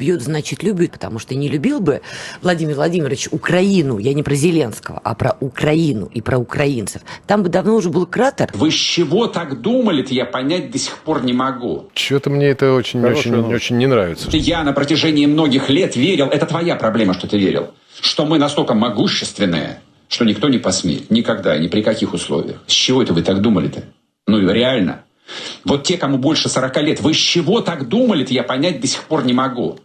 бьет, значит любит, потому что не любил бы Владимир Владимирович Украину, я не про Зеленского, а про Украину и про украинцев, там бы давно уже был кратер. Вы с чего так думали-то, я понять до сих пор не могу. Что-то мне это очень, Хорошая очень, очень не нравится. Я на протяжении многих лет верил, это твоя проблема, что ты верил, что мы настолько могущественные, что никто не посмеет. Никогда, ни при каких условиях. С чего это вы так думали-то? Ну и реально. Вот те, кому больше 40 лет, вы с чего так думали-то, я понять до сих пор не могу.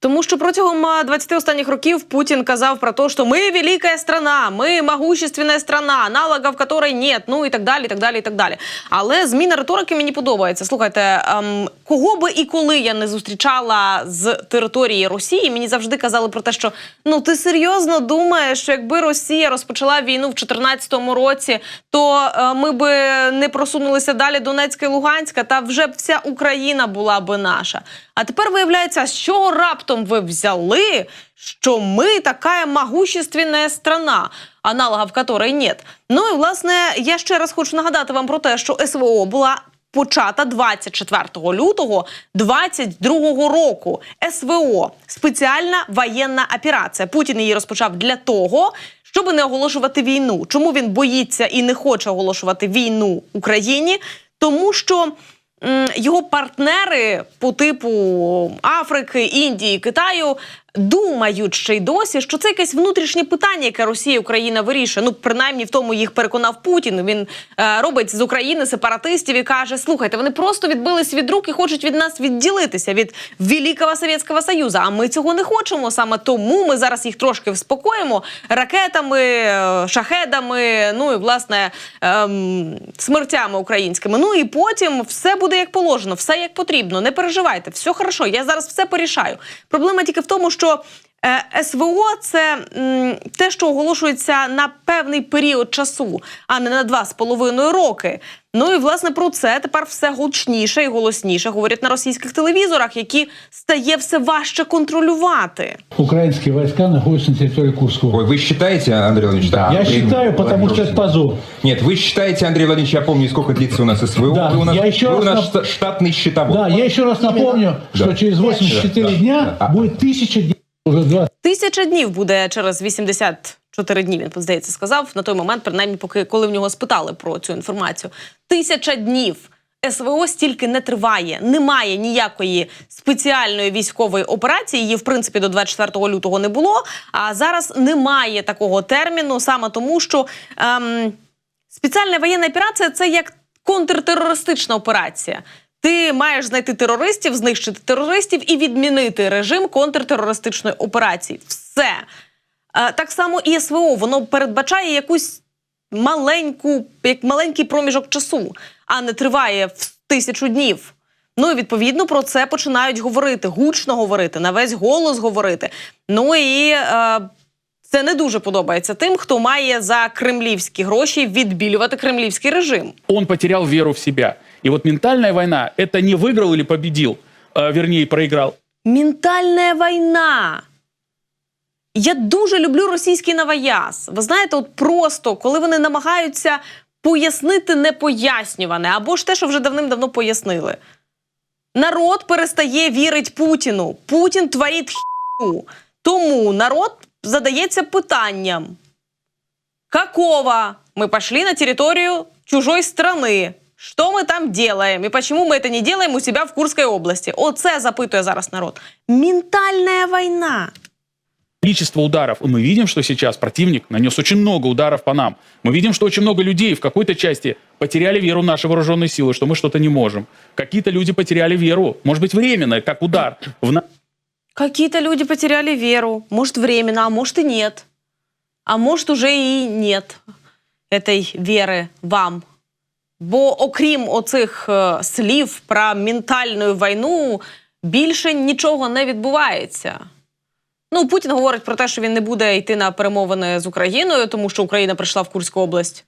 Тому що протягом а, 20 останніх років Путін казав про те, що ми велика страна, ми могущественна страна, аналогів якої нет, ну і так далі, і так далі, і так далі. Але зміна риторики мені подобається. Слухайте, ем, кого би і коли я не зустрічала з території Росії, мені завжди казали про те, що ну ти серйозно думаєш, що якби Росія розпочала війну в 2014 році, то е, ми би не просунулися далі Донецька і Луганська, та вже б вся Україна була би наша. А тепер виявляється, з чого раптом ви взяли, що ми така могущественна страна, аналогів якої нет. Ну і власне я ще раз хочу нагадати вам про те, що СВО була. Почата 24 лютого 22 року СВО спеціальна воєнна операція. Путін її розпочав для того, щоб не оголошувати війну. Чому він боїться і не хоче оголошувати війну Україні? Тому що його партнери по типу Африки, Індії, Китаю думають ще й досі, що це якесь внутрішнє питання, яке Росія Україна вирішує. Ну, принаймні в тому їх переконав Путін. Він е, робить з України сепаратистів і каже: слухайте, вони просто відбились від рук і хочуть від нас відділитися від Великого Совєтського Союзу. А ми цього не хочемо. Саме тому ми зараз їх трошки вспокоїмо ракетами, е, шахедами, ну і власне ем, смертями українськими. Ну і потім все буде як положено, все як потрібно. Не переживайте, все хорошо. Я зараз все порішаю. Проблема тільки в тому, що е, СВО це м, те, що оголошується на певний період часу, а не на два з половиною роки. Ну і власне про це тепер все гучніше і голосніше говорять на російських телевізорах, які стає все важче контролювати. Украинские войска находятся на территории Курского. Ой, вы считаете, Андрей Владимирович? Да, я Андрей считаю, потому Владимирович. что это позор. Нет, вы считаете, Андрей Владимирович, я помню, сколько длится у нас СВО. Да, вы у нас, я еще вы у раз нас нап- шта- штатный счетовод. Да, я еще раз напомню, Да. что через 84 Да, да, дня да. будет тысяча дней, уже 20 Тисяча днів буде через 84 дні. Він здається сказав на той момент, принаймні, поки коли в нього спитали про цю інформацію. Тисяча днів. СВО стільки не триває, немає ніякої спеціальної військової операції. Її в принципі до 24 лютого не було. А зараз немає такого терміну, саме тому, що ем, спеціальна воєнна операція це як контртерористична операція. Ти маєш знайти терористів, знищити терористів і відмінити режим контртерористичної операції. Все. Е, Так само і СВО, воно передбачає якусь маленьку, як маленький проміжок часу, а не триває в тисячу днів. Ну і відповідно про це починають говорити, гучно говорити, на весь голос говорити. Ну і е, це не дуже подобається тим, хто має за кремлівські гроші відбілювати кремлівський режим. Он потерял веру в себя. И вот ментальная война – это не выиграл или победил, э, вернее, проиграл. Ментальна війна. Я дуже люблю російський новояз. Ви знаєте, от просто коли вони намагаються пояснити непояснюване, або ж те, що вже давним-давно пояснили. Народ перестає вірити Путіну. Путін творить х'ю. Тому народ задається питанням: какого мы пошли на территорию чужой страны? Що ми там делаем? І почему ми це не делаем у себе в Курській області? Оце запитує зараз народ. Ментальна війна. Количество ударов. И мы видим, что сейчас противник нанес очень много ударов по нам. Мы видим, что очень много людей в какой-то части потеряли веру в наши вооруженные силы, что мы что-то не можем. Какие-то люди потеряли веру, может быть, временно, как удар, в на- Какие-то люди потеряли веру. Может, временно, а может и нет. А может, уже і нет этой віри вам. Бо окрім оцих е, слів про ментальну війну, більше нічого не відбувається. Ну, Путін говорить про те, що він не буде йти на перемовини з Україною, тому що Україна прийшла в Курську область.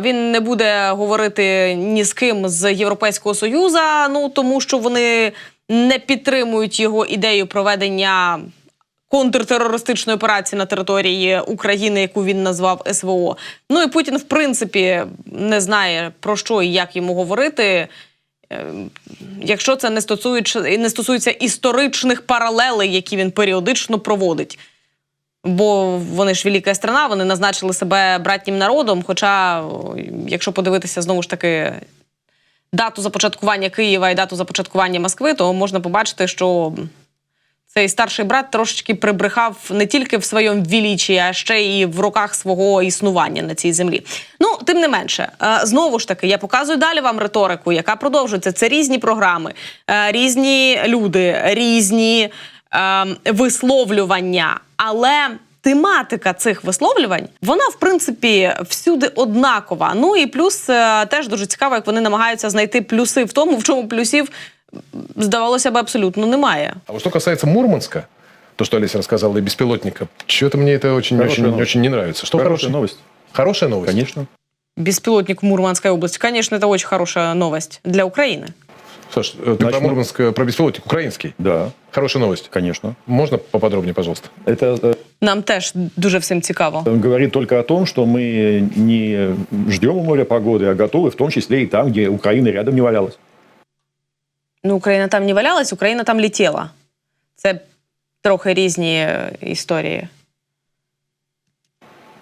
Він не буде говорити ні з ким з Європейського Союзу, ну тому що вони не підтримують його ідею проведення контртерористичної операції на території України, яку він назвав СВО. Ну і Путін, в принципі, не знає про що і як йому говорити. Е, Якщо це не стосується, не стосується історичних паралелей, які він періодично проводить. Бо вони ж велика страна, вони назначили себе братнім народом. Хоча, якщо подивитися знову ж таки дату започаткування Києва і дату започаткування Москви, то можна побачити, що цей старший брат трошечки прибрехав не тільки в своєму вілічі, а ще і в роках свого існування на цій землі. Ну, тим не менше, е, знову ж таки, я показую далі вам риторику, яка продовжується. Це різні програми, е, різні люди, різні е, висловлювання. Але тематика цих висловлювань, вона в принципі всюди однакова. Ну і плюс теж дуже цікаво, як вони намагаються знайти плюси в тому, в чому плюсів здавалося б абсолютно немає. А вот что касается Мурманска, то, что Олеся рассказала, и беспилотника, что-то мне это очень, Хорошая очень, новость. очень не нравится. Что Хорошая хорошее? новость. Хорошая новость? Конечно. Беспилотник в Мурманской области, конечно, это очень хорошая новость для Украины. Саш, э, ты про Начну. Мурманск, э, про беспилотник украинский? Да, Хорошая новость. конечно. Можно поподробнее, пожалуйста? Это э, Нам теж дуже всім цікаво. говорит только о том, что мы не ждем у моря погоды, а готовы в том числе и там, где Украина рядом не валялась. Ну, Україна там не валялась, Україна там летіла. Це трохи різні е, історії.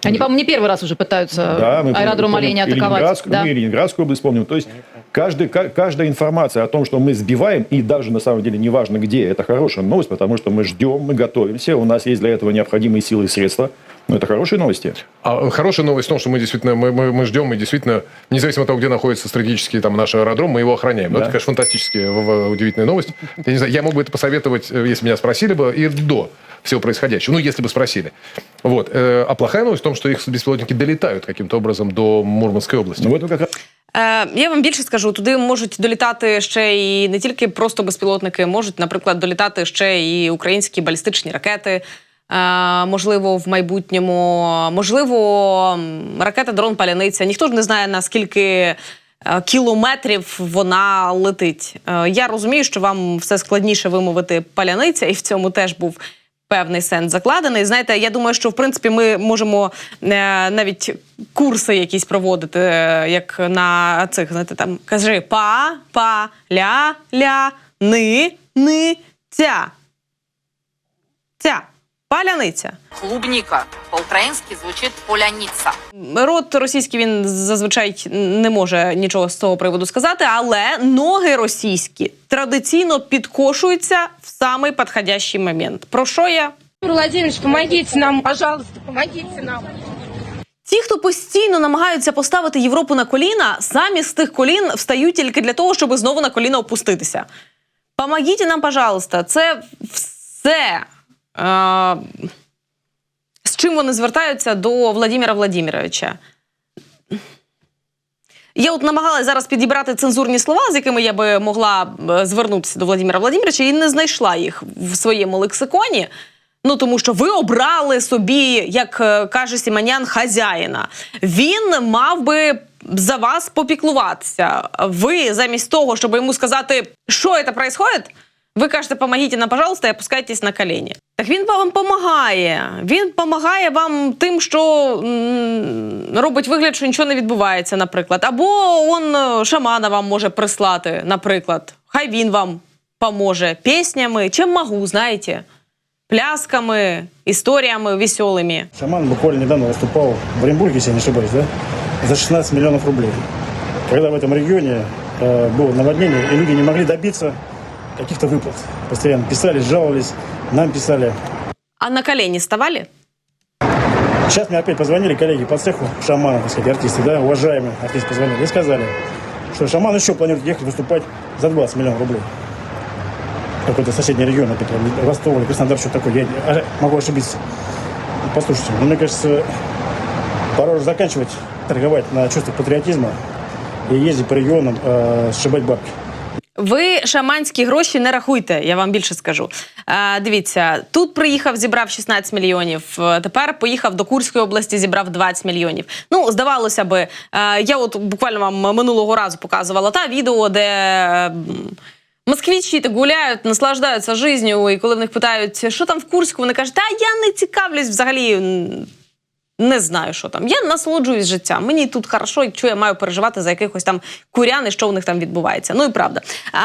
Они, по-моему, не первый раз уже пытаются Да, мы аэродром помним оленя и атаковать. Ленинградскую, Да. Мы и Ленинградскую область помним. То есть каждый, ка- каждая информация о том, что мы сбиваем, и даже на самом деле неважно где, это хорошая новость, потому что мы ждем, мы готовимся, у нас есть для этого необходимые силы и средства. Но это хорошие новости. А хорошая новость в том, что мы действительно мы, мы, мы ждем, и действительно, независимо от того, где находится стратегический там, наш аэродром, мы его охраняем. Но Да. это, конечно, в- удивительная новость. Я не знаю, я мог бы это посоветовать, э, если меня спросили бы, и до всего происходящего. Ну, если бы спросили. Вот. Э, А плохая новость в том, что их беспилотники долетают каким-то образом до Мурманской области. Но в этом как я вам більше скажу, туди можуть долітати ще і не тільки просто безпілотники, можуть, наприклад, долітати ще і українські балістичні ракети. Е, можливо, в майбутньому, можливо, ракета дрон паляниця. Ніхто ж не знає наскільки е, кілометрів вона летить. Е, я розумію, що вам все складніше вимовити паляниця, і в цьому теж був певний сенс закладений. Знаєте, я думаю, що в принципі ми можемо е, навіть курси якісь проводити, е, як на цих, знаєте, там кажи па, па, ля, ля, ни, ни, ця. Ця. Паляниця. Клубника. По-украински звучит поляница. Рот російський він зазвичай не може нічого з цього приводу сказати, але ноги російські традиційно підкошуються в самий підходящий момент. Про що я? Владимирович, помогите нам, пожалуйста, помогите нам. Ті, хто постійно намагаються поставити Європу на коліна, самі з тих колін встають тільки для того, щоб знову на коліна опуститися. Помогіть нам, пожалуйста, це все. З чим вони звертаються до Владимира Владимировича. Я от намагалася зараз підібрати цензурні слова, з якими я би могла е, звернутися до Владимира Владимировича, і не знайшла їх в своєму лексиконі. Ну тому що ви обрали собі, як е, каже Сіманян, хазяїна. Він мав би за вас попіклуватися. Ви замість того, щоб йому сказати, що це відбувається, ви кажете, помогите нам, пожалуйста, і опускайтесь на коліні. Так він вам допомагає. Він допомагає вам тим, що м, робить вигляд, що нічого не відбувається, наприклад. Або он е, шамана вам може прислати, наприклад. Хай він вам поможе піснями, чим могу, знаєте, плясками, історіями веселими. Шаман буквально недавно выступал в Оренбурге, если я не ошибаюсь, да? За 16 миллионов рублей. Когда в этом регионе э, было наводнение, и люди не могли добиться каких-то выплат. Постоянно писали, жаловались, нам писали. А на колені ставали? Сейчас мне опять позвонили коллеги по цеху, шаманы, так сказать, артисты, да, уважаемые артисты позвонили и сказали, что шаман еще планирует ехать выступать за 20 миллионов рублей. Какой-то соседний регион, опять, Ростов или Краснодар, что такое, я могу ошибиться. Послушайте, ну, мне кажется, пора уже заканчивать торговать на чувствах патриотизма и ездить по регионам, э, сшибать бабки. Ви шаманські гроші не рахуйте, я вам більше скажу. Е, дивіться, тут приїхав, зібрав 16 мільйонів. е, Тепер поїхав до Курської області, зібрав 20 мільйонів. Ну, здавалося би, е, я от буквально вам минулого разу показувала та відео, де. м, Москвичі так гуляють, наслаждаються життю, і коли в них питають, що там в Курську, вони кажуть, та я не цікавлюсь взагалі Не знаю, що там. Я насолоджуюсь життям. Мені тут хорошо, і що я маю переживати за якихось там курян і що у них там відбувається. Ну і правда. А,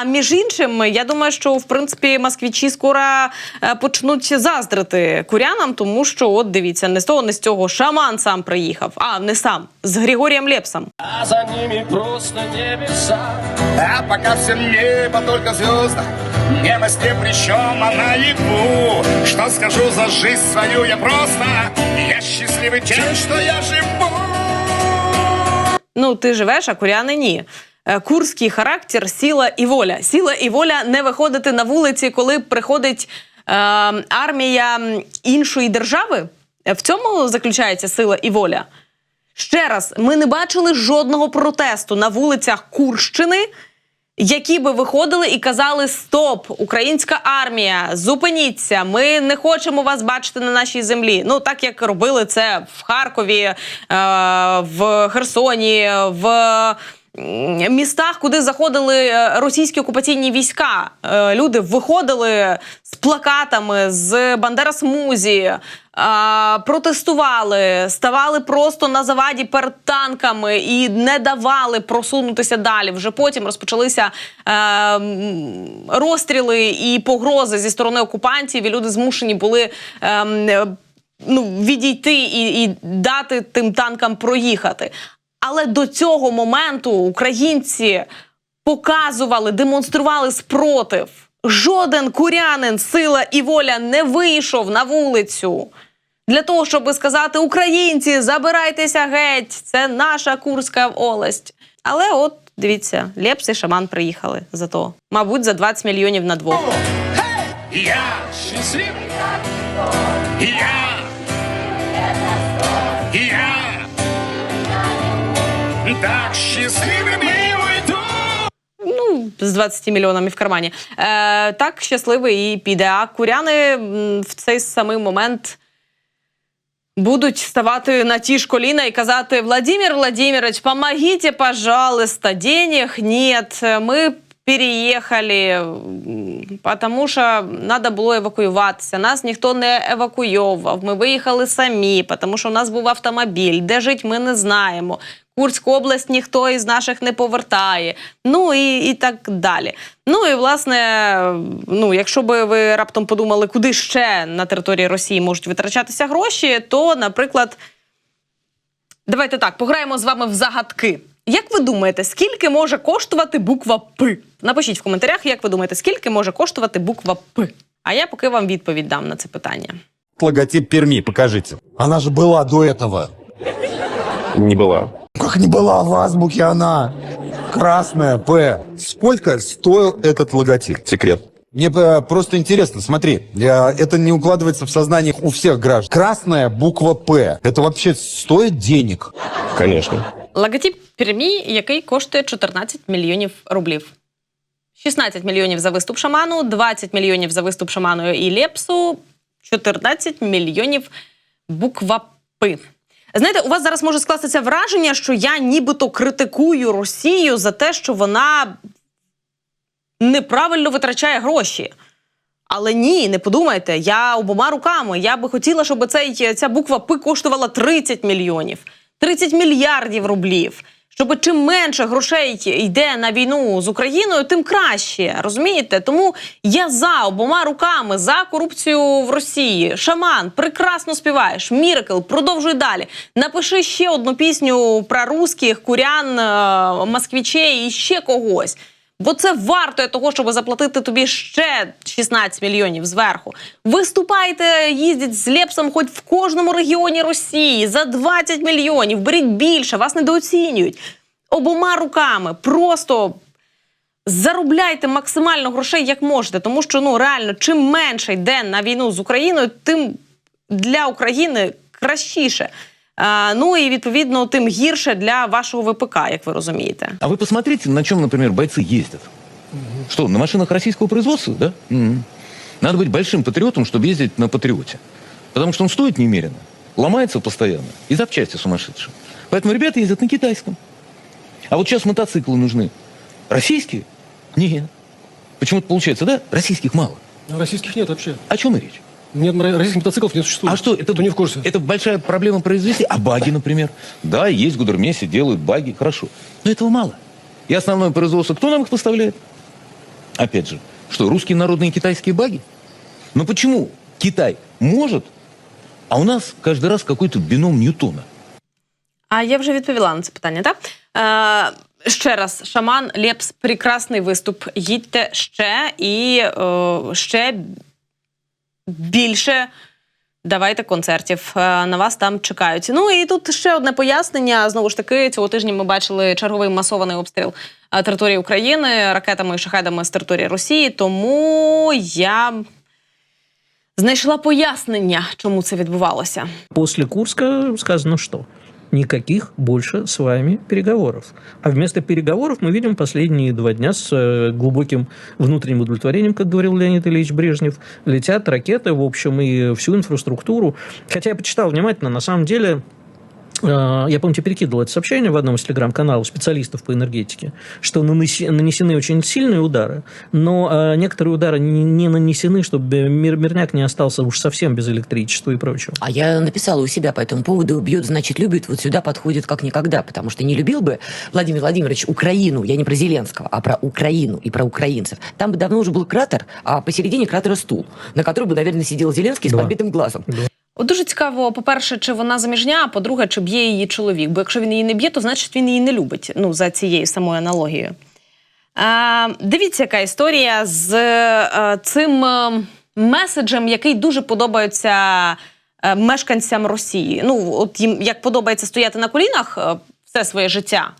а між іншим, я думаю, що в принципі москвичі скоро е, почнуть заздрити курянам, тому що, от дивіться, не з того, не з цього шаман сам приїхав. А не сам з Григорієм Лепсом. А за ними просто небеса. А пока все небо только звезда. Небо с тем причем она ебу. Что скажу за жизнь свою я просто. Счастливый что я живу. Ну, ти живеш, а куряни ні. Е, Курський характер, сила і воля. Сила і воля не виходити на вулиці, коли приходить е, армія іншої держави. Е, В цьому заключається сила і воля. Ще раз, ми не бачили жодного протесту на вулицях Курщини, які би виходили і казали: Стоп, українська армія, зупиніться! Ми не хочемо вас бачити на нашій землі. Ну так як робили це в Харкові, е, в Херсоні, в містах, куди заходили е, російські окупаційні війська. Е, Люди виходили з плакатами, з Бандера Смузі, протестували, ставали просто на заваді перед танками і не давали просунутися далі. Вже потім розпочалися е, розстріли і погрози зі сторони окупантів, і люди змушені були. е, м, е, Ну, відійти і, і дати тим танкам проїхати. Але до цього моменту українці показували, демонстрували спротив. Жоден курянин, сила і воля не вийшов на вулицю для того, щоб сказати: Українці, забирайтеся геть! Це наша Курська волость. Але от дивіться, Лепс і шаман приїхали за то. Мабуть, за 20 мільйонів на двох. Я счастливый. Я. Я. Так счастливыми уйду. Ну, з 20 мільйонами в кармані. Е, так щасливий і піде. А куряни в цей самий момент будуть ставати на ті ж коліна і казати: Владимир Владимирович, помогите, пожалуйста, денег нет, ми переїхали, тому що треба було евакуюватися. Нас ніхто не евакуйовував. Ми виїхали самі, тому що у нас був автомобіль. Де жить, ми не знаємо. Курську область ніхто із наших не повертає. Ну і, і так далі. Ну і власне, ну якщо би ви раптом подумали, куди ще на території Росії можуть витрачатися гроші, то, наприклад, давайте так, пограємо з вами в загадки. Як ви думаєте, скільки може коштувати буква П? Напишіть в коментарях, як ви думаєте, скільки може коштувати буква П? А я поки вам відповідь дам на це питання. Логотип Перми, покажите. Она же была до этого. Не была. Как не была в азбуке она? Красная П. Сколько стоил этот логотип? Секрет. Мне э, просто интересно, смотри, я- это не укладывается в сознание у всех граждан. Красная буква П. Это вообще стоит денег? Конечно. Логотип Пермі, який коштує 14 мільйонів рублів. 16 мільйонів за виступ шаману, 20 мільйонів за виступ шаману і Лепсу, 14 мільйонів буква П. Знаєте, у вас зараз може скластися враження, що я нібито критикую Росію за те, що вона неправильно витрачає гроші. Але ні, не подумайте, я обома руками. Я би хотіла, щоб цей, ця буква П коштувала 30 мільйонів, 30 мільярдів рублів. Щоб чим менше грошей йде на війну з Україною, тим краще. Розумієте? Тому я за обома руками за корупцію в Росії. Шаман, прекрасно співаєш. Міракл, продовжуй далі. Напиши ще одну пісню про русських, курян, е, москвічей і ще когось. Бо це варто того, щоб заплатити тобі ще 16 мільйонів зверху. Виступайте, їздіть з Лепсом хоч в кожному регіоні Росії за 20 мільйонів. Беріть більше, вас недооцінюють. Обома руками. Просто заробляйте максимально грошей, як можете. Тому що ну реально, чим менше йде на війну з Україною, тим для України кращіше. А, ну і відповідно тим гірше для вашого ВПК, як ви розумієте. А вы посмотрите, на чем, например, бойцы ездят. Что, на машинах российского производства, да? Мгм. Надо быть большим патриотом, чтобы ездить на патриоте. Потому что он стоит немерено, ломается постоянно, и запчасти сумасшедшие. Поэтому ребята ездят на китайском. А вот сейчас мотоциклы нужны. Российские? Нет. Почему-то получается, да? Российских мало. Российских нет вообще. О чем и речь? Нет, российских мотоциклов не существует. А что, это, Кто не в курсе? это большая проблема произвести? А баги, например? Да, есть в Гудермесе, делают баги, хорошо. Но этого мало. И основное производство, кто нам их поставляет? Опять же, что, русские народные китайские баги? Но почему Китай может, а у нас каждый раз какой-то бином Ньютона? А я вже відповіла на це питання, так? Е, ще раз, шаман Лепс, прекрасний виступ. Їдьте ще і е, ще більше. Давайте концертів Е, на вас там чекають. Ну і тут ще одне пояснення. Знову ж таки, цього тижня ми бачили черговий масований обстріл е, території України ракетами і шахедами з території Росії. Тому я знайшла пояснення, чому це відбувалося. Після Курська сказано что? Никаких больше с вами переговоров. А вместо переговоров мы видим последние два дня с э, глубоким внутренним удовлетворением, как говорил Леонид Ильич Брежнев, летят ракеты, в общем, и всю инфраструктуру. Хотя я почитал внимательно, на самом деле, я, помните, перекидывал это сообщение в одном из телеграм-каналов специалистов по энергетике, что нанесены очень сильные удары, но э, некоторые удары не, не нанесены, чтобы мир, мирняк не остался уж совсем без электричества и прочего. А я написала у себя по этому поводу «Бьет, значит, любит». Вот сюда подходит как никогда, потому что не любил бы Владимир Владимирович Украину, я не про Зеленского, а про Украину и про украинцев. Там бы давно уже был кратер, а посередине кратера стул, на котором бы, наверное, сидел Зеленский с Да. подбитым глазом. От дуже цікаво, по-перше, чи вона заміжня, а по-друге, чи б'є її чоловік. Бо якщо він її не б'є, то значить він її не любить. Ну, за цією самою аналогією. Е, дивіться, яка історія з е, цим е, меседжем, який дуже подобається е, мешканцям Росії. Ну, от їм як подобається стояти на колінах е, все своє життя.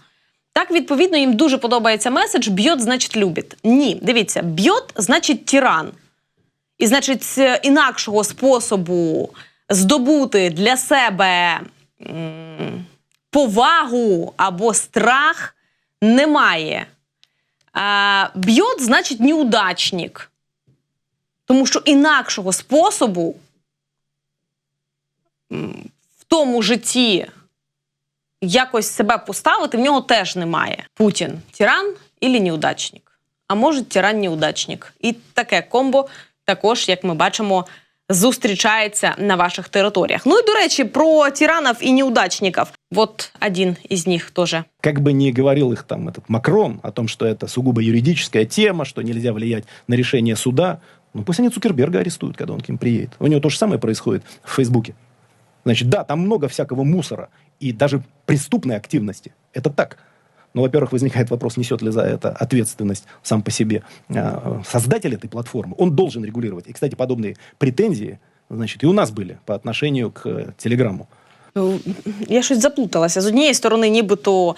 Так, відповідно, їм дуже подобається меседж б'єт, значить, любить. Ні, дивіться, б'єт, значить, тиран. І, значить, з інакшого способу здобути для себе повагу або страх немає. Б'єт, значить, неудачник. Тому що інакшого способу в тому житті якось себе поставити в нього теж немає. Путін тиран і неудачник. А може, тиран неудачник. І таке комбо також, як ми бачимо, зустрічається на ваших територіях. Ну і до речі, про тиранів і неудачників. Вот один із них теж. Как бы ни говорил их там этот Макрон о том, что это сугубо юридическая тема, что нельзя влиять на решение суда, ну пусть они Цукерберга арестуют, когда он к ним приедет. У него то же самое происходит в Фейсбуке. Значит, да, там много всякого мусора и даже преступной активности. Это так. Но, во-первых, возникает вопрос, несет ли за это ответственность сам по себе а, создатель этой платформы. Он должен регулировать. И, кстати, подобные претензии, значит, и у нас были по отношению к э, Телеграмму. Ну, Я щось заплуталася. З однієї сторони, нібито. е,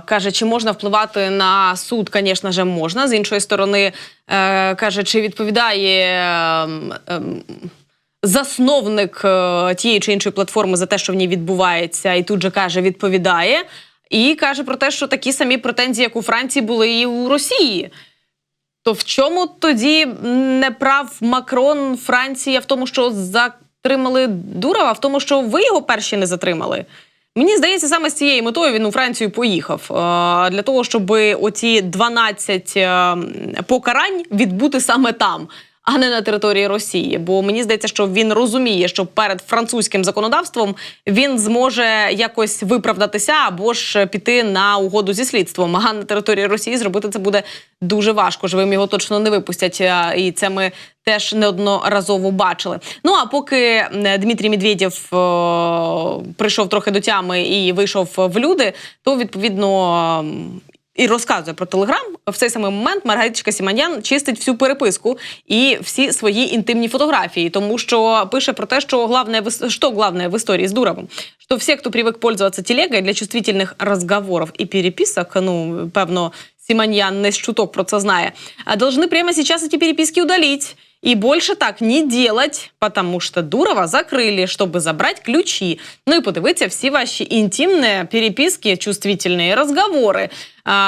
Каже, чи можна впливати на суд, звісно ж, можна. З іншої сторони, е, каже, чи відповідає ем, ем, засновник е, тієї чи іншої платформи за те, що в ній відбувається, і тут же каже, відповідає. І каже про те, що такі самі претензії, як у Франції, були і у Росії. То в чому тоді не прав Макрон Франція в тому, що затримали Дурова, в тому, що ви його перші не затримали? Мені здається, саме з цією метою він у Францію поїхав е, для того, щоб оці 12 е, покарань відбути саме там. А не на території Росії, бо мені здається, що він розуміє, що перед французьким законодавством він зможе якось виправдатися або ж піти на угоду зі слідством. А на території Росії зробити це буде дуже важко. Живим його точно не випустять, і це ми теж неодноразово бачили. Ну а поки Дмитрій Медведєв прийшов трохи до тями і вийшов в люди, то відповідно м, і розказує про телеграм в цей самий момент Маргариточка Сіманян чистить всю переписку і всі свої інтимні фотографії, тому що пише про те, що главное, в ис- что главное в истории с Дуровым, что все, кто привык пользоваться телегой для чувствительных разговоров и переписок, ну, певно, Симоньян не з чуток про це знає, а должны прямо сейчас эти переписки удалить. И больше так не делать, потому что Дурова закрыли, чтобы забрать ключи. Ну и подивитися всі ваші інтимні переписки, чувствительні розговори.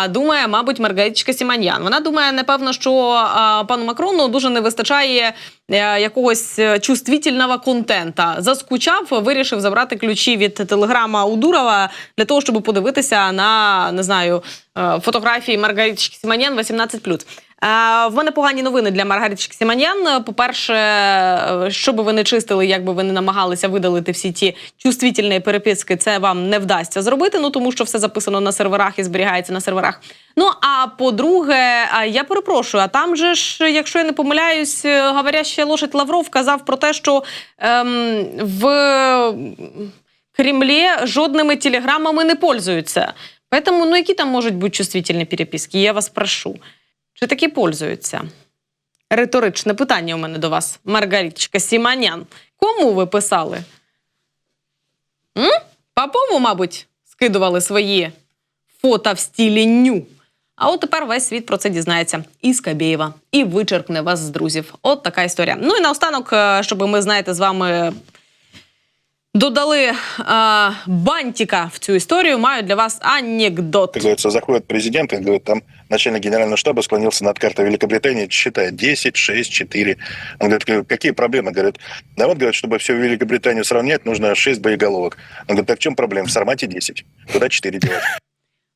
Думає, мабуть, Маргариточка Сіманьян. Вона думає, напевно, що пану Макрону дуже не вистачає е, якогось е, чувствительного контента. Заскучав, вирішив забрати ключі від телеграма у Дурова для того, щоб подивитися на не знаю е, фотографії Маргариточки Сіманян 18+. В мене погані новини для Маргариточки Сіманян. По-перше, е, що би ви не чистили, як би ви не намагалися видалити всі ті чувствительні переписки, це вам не вдасться зробити. Ну тому що все записано на серверах і зберігається на серверах. Ну а по-друге, я перепрошую, а там же ж, якщо я не помиляюсь, е, говоряща лошадь Лавров казав про те, що ем, в Кремлі жодними телеграмами не пользуються. Поэтому, ну які там можуть бути чувствительні переписки? Я вас прошу. Чи таки пользуються? Риторичне питання у мене до вас, Маргариточка Сіманян. Кому ви писали? М? Попову, мабуть, скидували свої фото в стілі ню. А от тепер весь світ про це дізнається і Скабєєва, і вичеркне вас з друзів. От така історія. Ну і наостанок, е, щоб ми, знаєте, з вами додали е, бантика в цю історію, маю для вас анекдот. Как говорится, заходит президент и говорит, там начальник генерального штаба склонился над картой Великобритании, считает 10, 6, 4. Он говорит, какие проблемы? Говорит, да вот, говорит, чтобы всю Великобританию сравнять, нужно 6 боеголовок. Он говорит, так в чем проблема? В Сармате 10. Туда 4 делать.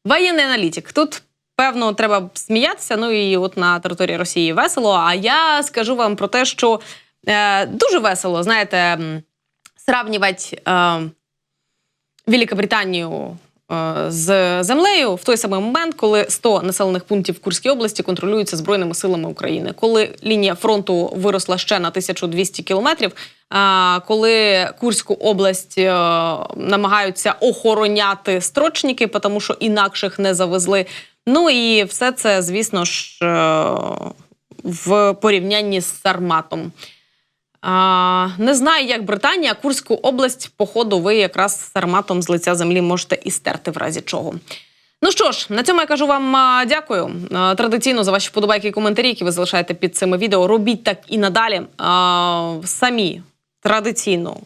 Воєнний аналітик. Тут певно треба сміятися. Ну і от на території Росії весело. А я скажу вам про те, що е, дуже весело, знаєте, м, сравнювати е, Великобританію е, з землею в той самий момент, коли 100 населених пунктів в Курській області контролюються збройними силами України, коли лінія фронту виросла ще на 1200 кілометрів. Коли Курську область е, намагаються охороняти строчники, тому що інакших не завезли. Ну і все це, звісно ж, е, в порівнянні з Сарматом. А, не знаю, як Британія, Курську область, походу, ви якраз Сарматом з лиця землі можете і стерти в разі чого. Ну що ж, на цьому я кажу вам дякую. Традиційно за ваші вподобайки і коментарі, які ви залишаєте під цими відео. Робіть так і надалі. А, Самі традиційну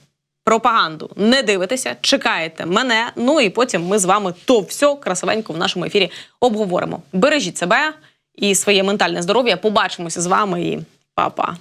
пропаганду не дивитеся, чекаєте мене. Ну і потім ми з вами то все красивенько в нашому ефірі обговоримо. Бережіть себе і своє ментальне здоров'я. Побачимося з вами і па-па.